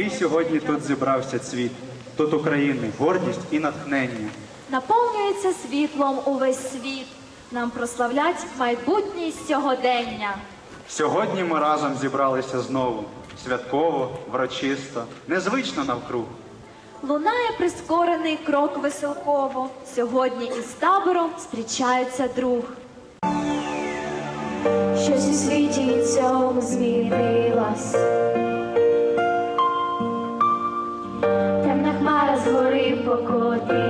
який сьогодні тут зібрався цвіт, тут України, гордість і натхнення. Наповнюється світлом увесь світ. Нам прославлять майбутнє сьогодення. Сьогодні ми разом зібралися знову. Святково, врочисто, незвично навкруг. Лунає прискорений крок веселково. Сьогодні із табором зустрічається друг. Щось у світі цьому змінилось. 我过的。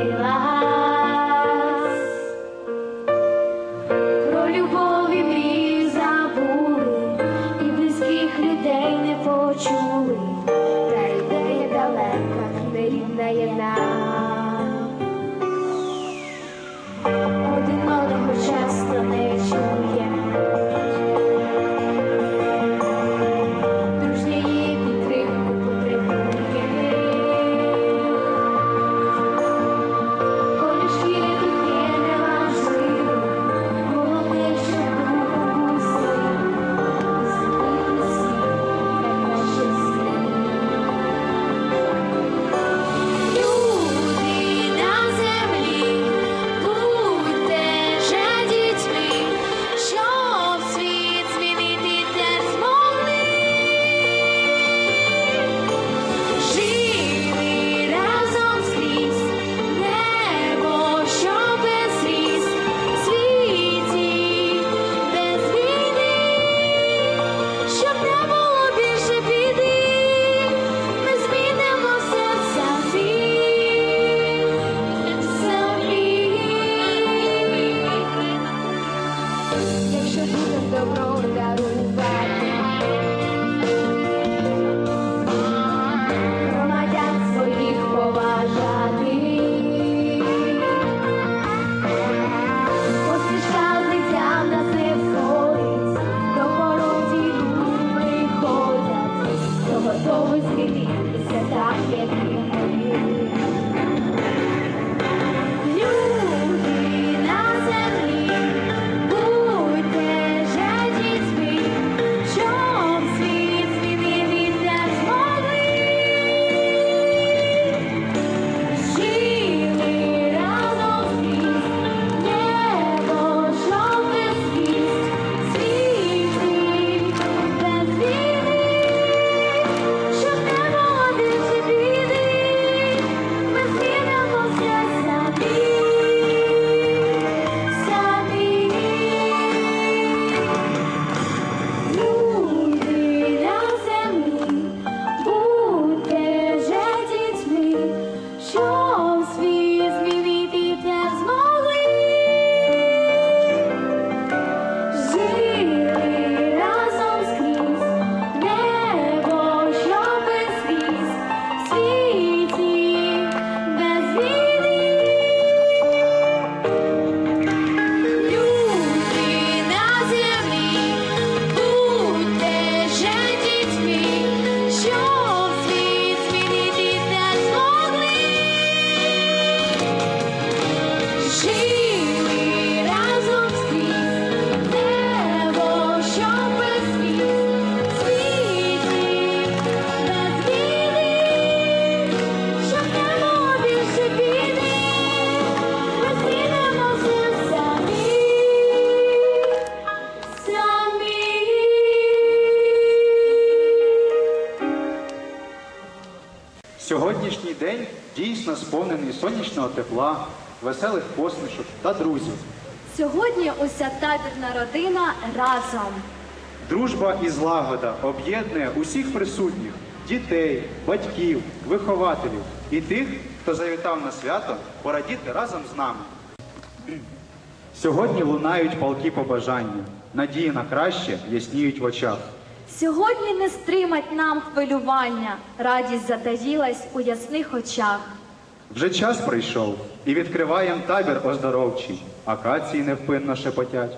Сьогоднішній день дійсно сповнений сонячного тепла, веселих посмішок та друзів. Сьогодні уся табірна родина разом. Дружба і злагода об'єднує усіх присутніх дітей, батьків, вихователів і тих, хто завітав на свято порадіти разом з нами. Сьогодні лунають палки побажання, надії на краще ясніють в очах. Сьогодні не стримать нам хвилювання, радість затаїлась у ясних очах. Вже час прийшов і відкриваєм табір оздоровчий, акації невпинно шепотять.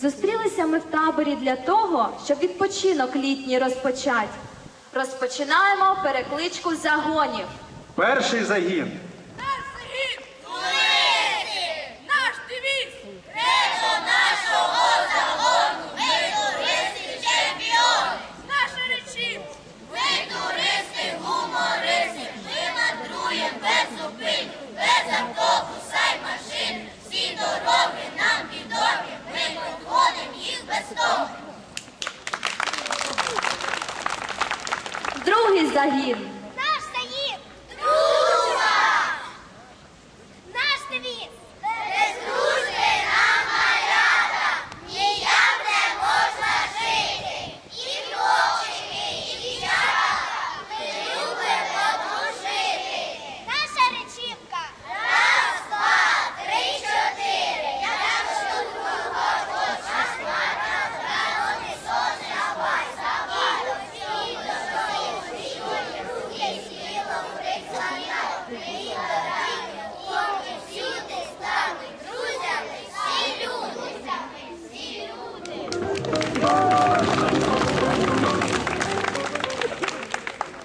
Зустрілися ми в таборі для того, щоб відпочинок літній розпочать. Розпочинаємо перекличку загонів. Перший загін Другий загін.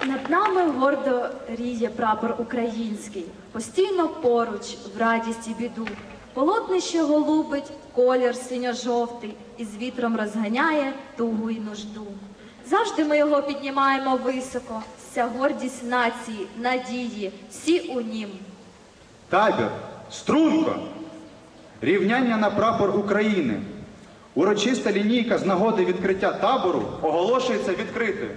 Над нами гордо ріє прапор український, постійно поруч, в радість і біду. Полотнище голубить, колір синьо-жовтий, і з вітром розганяє тугу й нужду. Завжди ми його піднімаємо високо, вся гордість нації, надії, всі у нім. Табір, струнко, рівняння на прапор України. Урочиста лінійка з нагоди відкриття табору оголошується відкритою.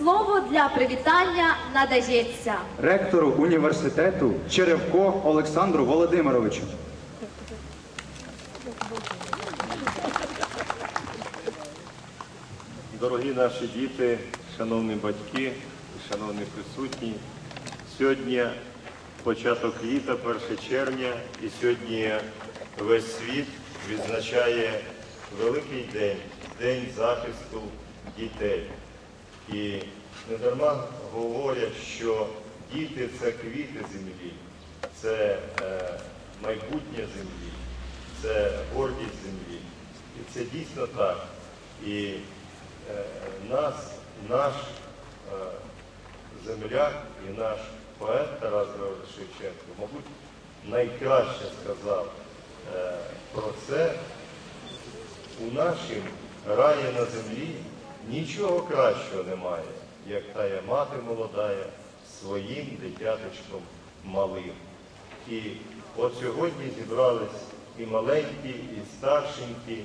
Слово для привітання надається. Ректору університету Черевко Олександру Володимировичу. Дорогі наші діти, шановні батьки, шановні присутні, сьогодні початок літа, 1 червня, і сьогодні весь світ відзначає великий день, День захисту дітей. І не дарма говорять, що діти це квіти землі, це е, майбутнє землі, це гордість землі. І це дійсно так. І е, нас, наш е, земляк і наш поет Тарас Григорович Шевченко, мабуть, найкраще сказав про це. У нашім раї на землі нічого кращого немає, як тая мати молодая своїм дитяточком малим. І от сьогодні зібрались і маленькі, і старшенькі,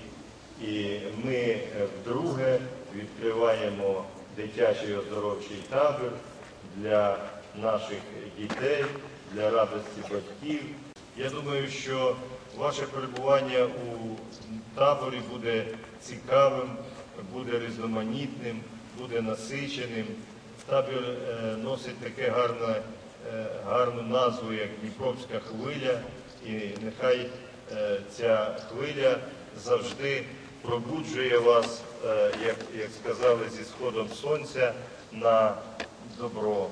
і ми е, вдруге відкриваємо дитячий оздоровчий табір для наших дітей, для радості батьків. Я думаю, що ваше перебування у таборі буде цікавим, буде різноманітним, буде насиченим. Табір е, носить таке гарне, е, гарну назву, як Дніпровська хвиля, і нехай е, ця хвиля завжди пробуджує вас, як, як сказали, зі сходом сонця на добро,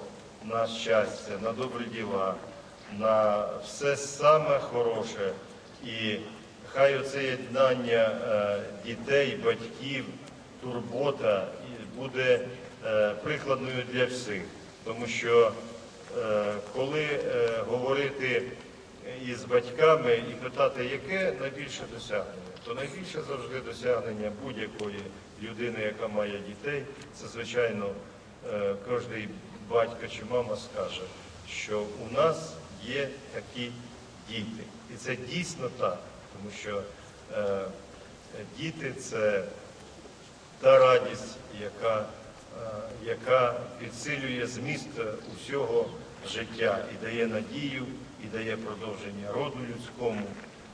на щастя, на добрі діла, на все саме хороше. І хай оце єднання дітей, батьків, турбота буде е, прикладною для всіх. Тому що е, коли е, говорити із батьками і питати, яке найбільше досягнення, то найбільше завжди досягнення будь-якої людини, яка має дітей, це звичайно кожний батько чи мама скаже, що у нас є такі діти. І це дійсно так, тому що діти це та радість, яка, е, яка підсилює зміст усього життя і дає надію, і дає продовження роду людському.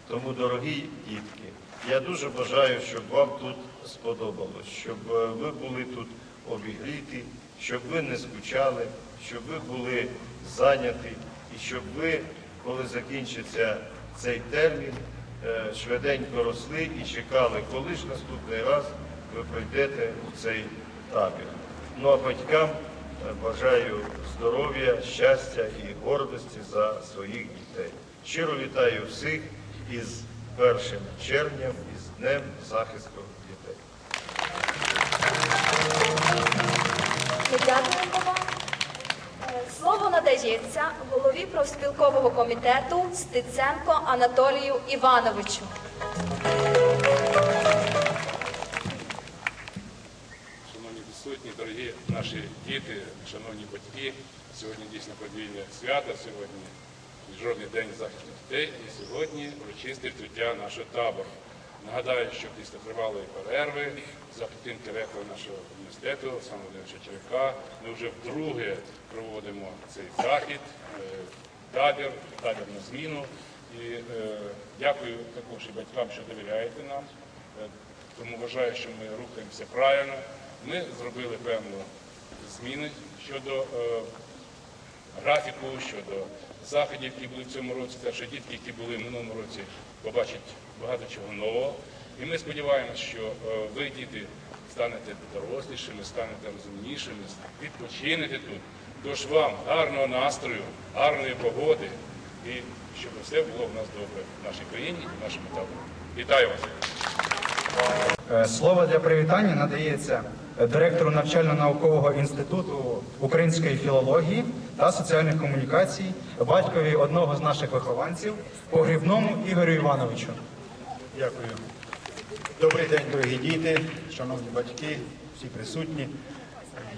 Тому, дорогі дітки, я дуже бажаю, щоб вам тут сподобалось, щоб е, ви були тут обігріті, щоб ви не скучали, щоб ви були зайняті, і щоб ви, коли закінчиться цей термін, е, швиденько росли і чекали, коли ж наступний раз ви прийдете у цей табір. Ну а батькам е, бажаю здоров'я, щастя і гордості за своїх дітей. Щиро вітаю всіх із 1 червням, із Днем захисту дітей. Е, Слово надається голові профспілкового комітету Стеценко Анатолію Івановичу. Дорогі наші діти, шановні батьки, сьогодні дійсно подвійне свято, сьогодні Міжнародний день захисту дітей і сьогодні урочисте відкриття нашого табору. Нагадаю, що після тривалої перерви за підтримки ректора нашого університету Олександра Володимировича Черека ми вже вдруге проводимо цей захід, е, табір, табір на зміну. І е, дякую також і батькам, що довіряєте нам. Е, тому вважаю, що ми рухаємося правильно. Ми зробили певну зміни щодо е, графіку, щодо заходів, які були в цьому році, те, що дітки, які були в минулому році, побачать багато чого нового. І ми сподіваємося, що е, ви, діти, станете дорослішими, станете розумнішими, відпочинете тут. Тож вам гарного настрою, гарної погоди і щоб все було в нас добре в нашій країні і в нашому таборі. Вітаю вас! Е, Слово для привітання надається директору навчально-наукового інституту української філології та соціальних комунікацій, батькові одного з наших вихованців, погрібному Ігорю Івановичу. Дякую. Добрий день, дорогі діти, шановні батьки, всі присутні.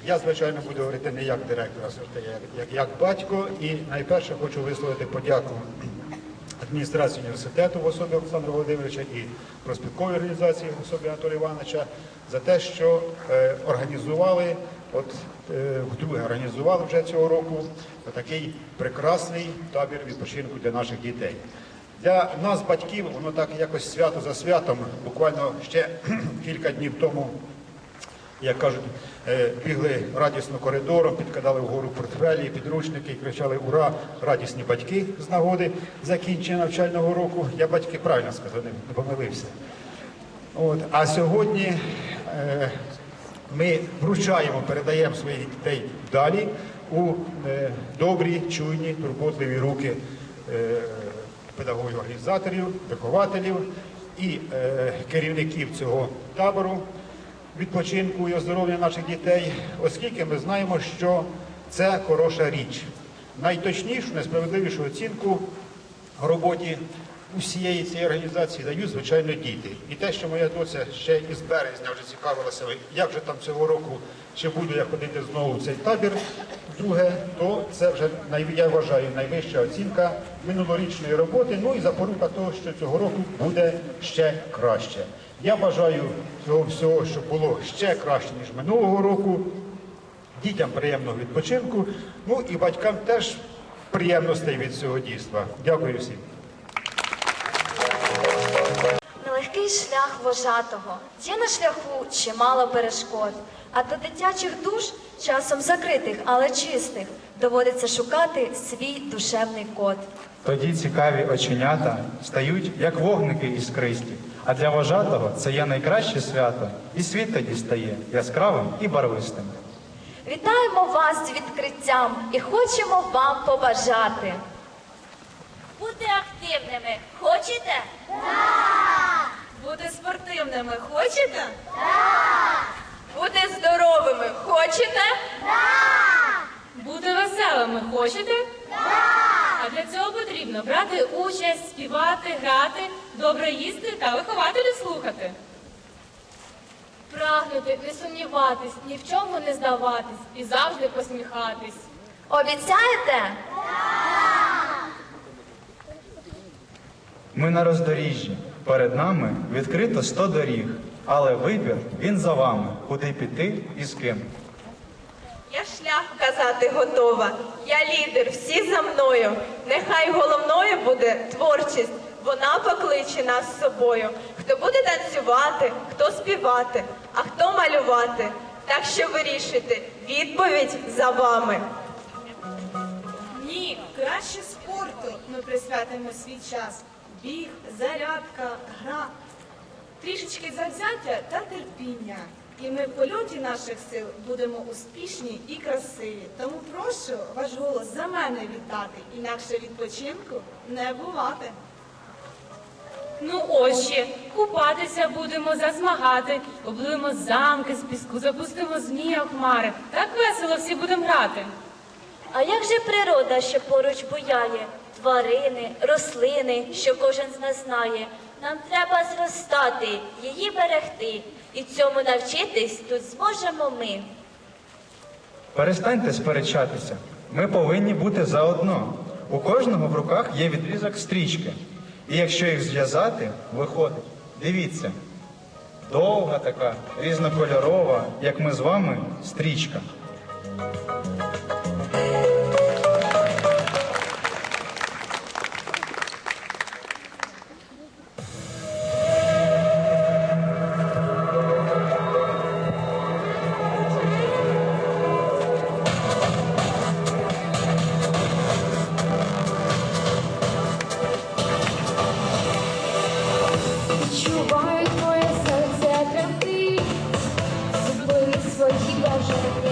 Я, звичайно, буду говорити не як директор, а як, як, як батько. І найперше хочу висловити подяку адміністрації університету в особі Олександра Володимировича і проспілковій організації в особі Анатолія Івановича за те, що е, організували, от е, вдруге організували вже цього року такий прекрасний табір відпочинку для наших дітей. Для нас, батьків, воно так якось свято за святом. Буквально ще кілька днів тому, як кажуть, е, бігли радісно коридором, підкидали вгору портфелі, підручники і кричали Ура! Радісні батьки з нагоди закінчення навчального року. Я батьки правильно сказав, не- помилився. От. А сьогодні е, ми вручаємо, передаємо своїх дітей далі у е, добрі, чуйні, турботливі руки е, педагогів, організаторів, вихователів і е, керівників цього табору відпочинку і оздоровлення наших дітей, оскільки ми знаємо, що це хороша річ. Найточнішу, найсправедливішу оцінку роботі усієї цієї організації дають, звичайно, діти. І те, що моя доця ще із березня вже цікавилася, як же там цього року, чи буду я ходити знову в цей табір, друге, то це вже я вважаю найвища оцінка минулорічної роботи. Ну і запорука того, що цього року буде ще краще. Я бажаю цього всього, щоб було ще краще ніж минулого року. Дітям приємного відпочинку, ну і батькам теж приємностей від цього дійства. Дякую всім. Шлях вожатого. Є на шляху чимало перешкод. А до дитячих душ, часом закритих, але чистих, доводиться шукати свій душевний код. Тоді цікаві оченята стають як вогники іскристі. А для вожатого це є найкраще свято, і світ тоді стає яскравим і барвистим. Вітаємо вас з відкриттям і хочемо вам побажати. Бути активними. Хочете? Так! Веселими хочете? Так! Бути здоровими хочете? Так! Бути веселими хочете? Так! А для цього потрібно брати участь, співати, грати, добре їсти та вихователів слухати. Прагнути, не сумніватись, ні в чому не здаватись і завжди посміхатись. Обіцяєте? Ми на роздоріжжі. Перед нами відкрито 100 доріг, але вибір він за вами, куди піти і з ким. Я шлях вказати готова. Я лідер, всі за мною. Нехай головною буде творчість. Вона покличе нас з собою. Хто буде танцювати, хто співати, а хто малювати. Так що вирішуйте, відповідь за вами. Ні, краще спорту ми присвятимо свій час. Біг, зарядка, гра. Трішечки завзяття та терпіння. І ми в польоті наших сил будемо успішні і красиві. Тому прошу ваш голос за мене віддати, інакше відпочинку не бувати. Ну ось ще, купатися будемо, засмагати, облимо замки з піску, запустимо змія в хмари. Так весело всі будемо грати. А як же природа, що поруч буяє? Тварини, рослини, що кожен з нас знає. Нам треба зростати, її берегти. І цьому навчитись тут зможемо ми. Перестаньте сперечатися. Ми повинні бути заодно. У кожного в руках є відрізок стрічки. І якщо їх зв'язати, виходить. Дивіться. Довга така, різнокольорова, як ми з вами, стрічка. Thank you.